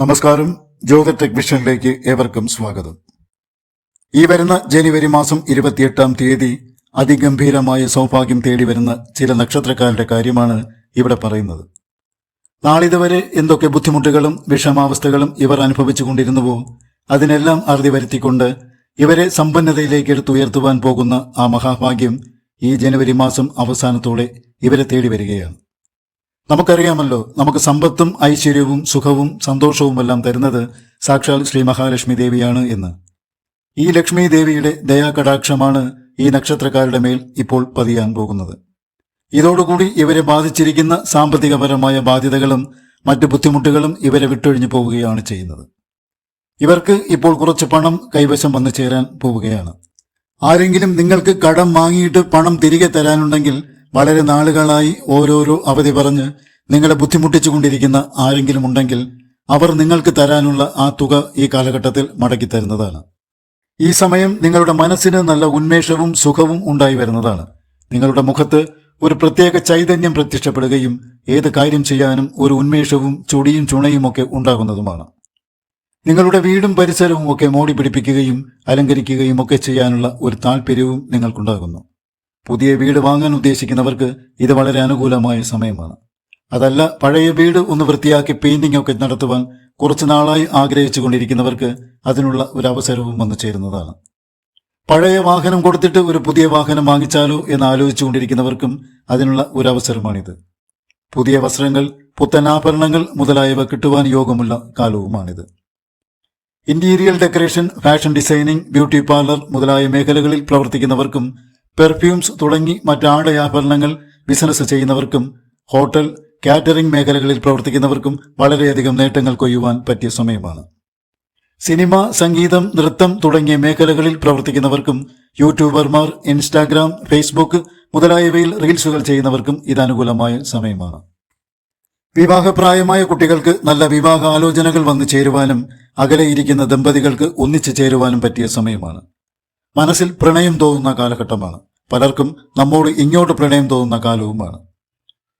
നമസ്കാരം. ജ്യോതി ടെക് വിഷനിലേക്ക് ഏവർക്കും സ്വാഗതം. ഈ വരുന്ന ജനുവരി മാസം ഇരുപത്തിയെട്ടാം തീയതി അതിഗംഭീരമായ സൗഭാഗ്യം തേടി വരുന്ന ചില നക്ഷത്രക്കാരുടെ കാര്യമാണ് ഇവിടെ പറയുന്നത്. നാളിതുവരെ എന്തൊക്കെ ബുദ്ധിമുട്ടുകളും വിഷമാവസ്ഥകളും ഇവർ അനുഭവിച്ചു കൊണ്ടിരുന്നുവോ അതിനെല്ലാം അറുതി വരുത്തിക്കൊണ്ട് ഇവരെ സമ്പന്നതയിലേക്ക് എടുത്തുയർത്തുവാൻ പോകുന്ന ആ മഹാഭാഗ്യം ഈ ജനുവരി മാസം അവസാനത്തോടെ ഇവരെ തേടി വരികയാണ്. നമുക്കറിയാമല്ലോ നമുക്ക് സമ്പത്തും ഐശ്വര്യവും സുഖവും സന്തോഷവും എല്ലാം തരുന്നത് സാക്ഷാൽ ശ്രീ മഹാലക്ഷ്മി ദേവിയാണ് എന്ന്. ഈ ലക്ഷ്മി ദേവിയുടെ ദയാകടാക്ഷമാണ് ഈ നക്ഷത്രക്കാരുടെ മേൽ ഇപ്പോൾ പതിയാൻ പോകുന്നത്. ഇതോടുകൂടി ഇവരെ ബാധിച്ചിരിക്കുന്ന സാമ്പത്തികപരമായ ബാധ്യതകളും മറ്റു ബുദ്ധിമുട്ടുകളും ഇവരെ വിട്ടൊഴിഞ്ഞു പോവുകയാണ് ചെയ്യുന്നത്. ഇവർക്ക് ഇപ്പോൾ കുറച്ച് പണം കൈവശം വന്നു ചേരാൻ പോവുകയാണ്. ആരെങ്കിലും നിങ്ങൾക്ക് കടം വാങ്ങിയിട്ട് പണം തിരികെ തരാനുണ്ടെങ്കിൽ വളരെ നാളുകളായി ഓരോരോ അവധി പറഞ്ഞ് നിങ്ങളെ ബുദ്ധിമുട്ടിച്ചുകൊണ്ടിരിക്കുന്ന ആരെങ്കിലും ഉണ്ടെങ്കിൽ അവർ നിങ്ങൾക്ക് തരാനുള്ള ആ തുക ഈ കാലഘട്ടത്തിൽ മടക്കി തരുന്നതാണ്. ഈ സമയം നിങ്ങളുടെ മനസ്സിന് നല്ല ഉന്മേഷവും സുഖവും ഉണ്ടായി വരുന്നതാണ്. നിങ്ങളുടെ മുഖത്ത് ഒരു പ്രത്യേക ചൈതന്യം പ്രത്യക്ഷപ്പെടുകയും ഏത് കാര്യം ചെയ്യാനും ഒരു ഉന്മേഷവും ചൊടിയും ചുണയും ഒക്കെ ഉണ്ടാകുന്നതുമാണ്. നിങ്ങളുടെ വീടും പരിസരവും ഒക്കെ മോടി പിടിപ്പിക്കുകയും അലങ്കരിക്കുകയും ഒക്കെ ചെയ്യാനുള്ള ഒരു താല്പര്യവും നിങ്ങൾക്കുണ്ടാകുന്നു. പുതിയ വീട് വാങ്ങാൻ ഉദ്ദേശിക്കുന്നവർക്ക് ഇത് വളരെ അനുകൂലമായ സമയമാണ്. അതല്ല പഴയ വീട് ഒന്ന് വൃത്തിയാക്കി പെയിന്റിംഗ് ഒക്കെ നടത്തുവാൻ കുറച്ചു നാളായി ആഗ്രഹിച്ചു കൊണ്ടിരിക്കുന്നവർക്ക് അതിനുള്ള ഒരു അവസരവും വന്നു ചേരുന്നതാണ്. പഴയ വാഹനം കൊടുത്തിട്ട് ഒരു പുതിയ വാഹനം വാങ്ങിച്ചാലോ എന്ന് ആലോചിച്ചു കൊണ്ടിരിക്കുന്നവർക്കും അതിനുള്ള ഒരു അവസരമാണിത്. പുതിയ വസ്ത്രങ്ങൾ പുത്തൻ ആഭരണങ്ങൾ മുതലായവ കിട്ടുവാൻ യോഗമുള്ള കാലവുമാണിത്. Interior decoration fashion designing beauty parlour മുതലായ മേഖലകളിൽ പ്രവർത്തിക്കുന്നവർക്കും പെർഫ്യൂംസ് തുടങ്ങി മറ്റാടയാഭരണങ്ങൾ ബിസിനസ് ചെയ്യുന്നവർക്കും ഹോട്ടൽ കാറ്ററിംഗ് മേഖലകളിൽ പ്രവർത്തിക്കുന്നവർക്കും വളരെയധികം നേട്ടങ്ങൾ കൊയ്യുവാൻ പറ്റിയ സമയമാണ്. സിനിമ സംഗീതം നൃത്തം തുടങ്ങിയ മേഖലകളിൽ പ്രവർത്തിക്കുന്നവർക്കും യൂട്യൂബർമാർ ഇൻസ്റ്റാഗ്രാം ഫേസ്ബുക്ക് മുതലായവയിൽ റീൽസുകൾ ചെയ്യുന്നവർക്കും ഇത് അനുകൂലമായ സമയമാണ്. വിവാഹപ്രായമായ കുട്ടികൾക്ക് നല്ല വിവാഹ ആലോചനകൾ വന്നു ചേരുവാനും അകലെയിരിക്കുന്ന ദമ്പതികൾക്ക് ഒന്നിച്ചു ചേരുവാനും പറ്റിയ സമയമാണ്. മനസ്സിൽ പ്രണയം തോന്നുന്ന കാലഘട്ടമാണ്. പലർക്കും നമ്മോട് ഇങ്ങോട്ട് പ്രണയം തോന്നുന്ന കാലവുമാണ്.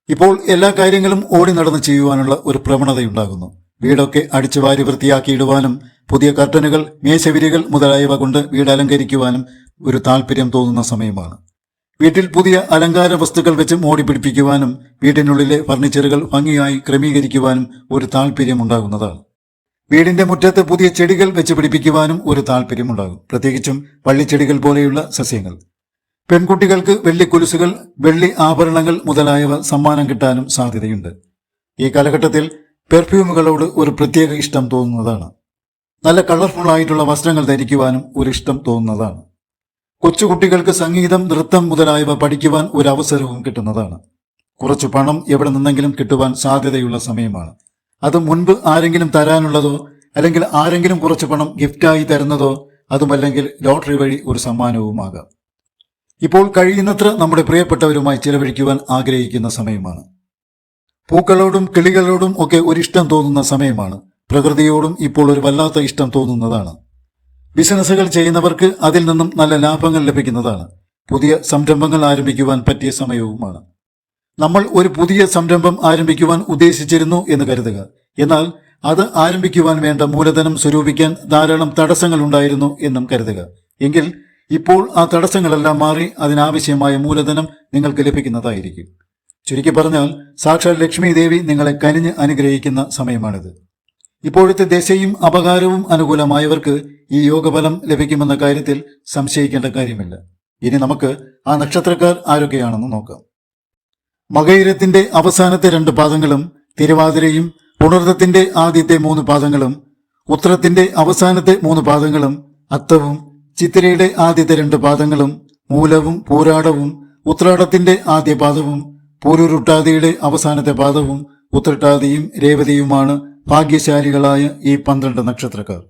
ഇപ്പോൾ എല്ലാ കാര്യങ്ങളും ഓടി നടന്ന് ചെയ്യുവാനുള്ള ഒരു പ്രവണതയുണ്ടാകുന്നു. വീടൊക്കെ അടിച്ചു വാരി വൃത്തിയാക്കിയിടുവാനും പുതിയ കർട്ടനുകൾ മേശവിരികൾ മുതലായവ കൊണ്ട് വീട് അലങ്കരിക്കുവാനും ഒരു താല്പര്യം തോന്നുന്ന സമയമാണ്. വീട്ടിൽ പുതിയ അലങ്കാര വസ്തുക്കൾ വെച്ച് മോടി പിടിപ്പിക്കുവാനും വീടിനുള്ളിലെ ഫർണിച്ചറുകൾ ഭംഗിയായി ക്രമീകരിക്കുവാനും ഒരു താല്പര്യമുണ്ടാകുന്നതാണ് വീടിന്റെ മുറ്റത്ത് പുതിയ ചെടികൾ വെച്ച് പിടിപ്പിക്കുവാനും ഒരു താല്പര്യമുണ്ടാകും പ്രത്യേകിച്ചും പള്ളിച്ചെടികൾ പോലെയുള്ള സസ്യങ്ങൾ. പെൺകുട്ടികൾക്ക് വെള്ളി കുലുസുകൾ വെള്ളി ആഭരണങ്ങൾ മുതലായവ സമ്മാനം കിട്ടാനും സാധ്യതയുണ്ട്. ഈ കാലഘട്ടത്തിൽ പെർഫ്യൂമുകളോട് ഒരു പ്രത്യേക ഇഷ്ടം തോന്നുന്നതാണ്. നല്ല കളർഫുൾ ആയിട്ടുള്ള വസ്ത്രങ്ങൾ ധരിക്കുവാനും ഒരു ഇഷ്ടം തോന്നുന്നതാണ്. കൊച്ചുകുട്ടികൾക്ക് സംഗീതം നൃത്തം മുതലായവ പഠിക്കുവാൻ ഒരു അവസരവും കിട്ടുന്നതാണ്. കുറച്ചു പണം എവിടെ നിന്നെങ്കിലും കിട്ടുവാൻ സാധ്യതയുള്ള സമയമാണ്. അത് മുൻപ് ആരെങ്കിലും തരാനുള്ളതോ അല്ലെങ്കിൽ ആരെങ്കിലും കുറച്ച് പണം ഗിഫ്റ്റായി തരുന്നതോ അതുമല്ലെങ്കിൽ ലോട്ടറി വഴി ഒരു സമ്മാനവുമാകാം. ഇപ്പോൾ കഴിയുന്നത്ര നമ്മുടെ പ്രിയപ്പെട്ടവരുമായി ചിലവഴിക്കുവാൻ ആഗ്രഹിക്കുന്ന സമയമാണ്. പൂക്കളോടും കിളികളോടും ഒക്കെ ഒരിഷ്ടം തോന്നുന്ന സമയമാണ്. പ്രകൃതിയോടും ഇപ്പോൾ ഒരു വല്ലാത്ത ഇഷ്ടം തോന്നുന്നതാണ്. ബിസിനസ്സുകൾ ചെയ്യുന്നവർക്ക് അതിൽ നിന്നും നല്ല ലാഭങ്ങൾ ലഭിക്കുന്നതാണ്. പുതിയ സംരംഭങ്ങൾ ആരംഭിക്കുവാൻ പറ്റിയ സമയവുമാണ്. നമ്മൾ ഒരു പുതിയ സംരംഭം ആരംഭിക്കുവാൻ ഉദ്ദേശിച്ചിരുന്നു എന്ന് കരുതുക. എന്നാൽ അത് ആരംഭിക്കുവാൻ വേണ്ട മൂലധനം സ്വരൂപിക്കാൻ ധാരാളം തടസ്സങ്ങൾ ഉണ്ടായിരുന്നു എന്നും കരുതുക. എങ്കിൽ ഇപ്പോൾ ആ തടസ്സങ്ങളെല്ലാം മാറി അതിനാവശ്യമായ മൂലധനം നിങ്ങൾക്ക് ലഭിക്കുന്നതായിരിക്കും. ചുരുക്കി പറഞ്ഞാൽ സാക്ഷാൽ ലക്ഷ്മി ദേവി നിങ്ങളെ കനിഞ്ഞ് അനുഗ്രഹിക്കുന്ന സമയമാണിത്. ഇപ്പോഴത്തെ ദശയും അപകാരവും അനുകൂലമായവർക്ക് ഈ യോഗഫലം ലഭിക്കുമെന്ന കാര്യത്തിൽ സംശയിക്കേണ്ട കാര്യമില്ല. ഇനി നമുക്ക് ആ നക്ഷത്രക്കാർ ആരൊക്കെയാണെന്ന് നോക്കാം. മകയിരത്തിന്റെ അവസാനത്തെ രണ്ട് പാദങ്ങളും തിരുവാതിരയും പുണർത്തത്തിന്റെ ആദ്യത്തെ മൂന്ന് പാദങ്ങളും ഉത്രത്തിന്റെ അവസാനത്തെ മൂന്ന് പാദങ്ങളും അത്തവും ചിത്തിരയുടെ ആദ്യത്തെ രണ്ട് പാദങ്ങളും മൂലവും പൂരാടവും ഉത്രാടത്തിന്റെ ആദ്യ പാദവും പൂരുരുട്ടാതിയുടെ അവസാനത്തെ പാദവും ഉത്രട്ടാതിയും രേവതിയുമാണ് ഭാഗ്യശാലികളായ ഈ പന്ത്രണ്ട് നക്ഷത്രക്കാർ.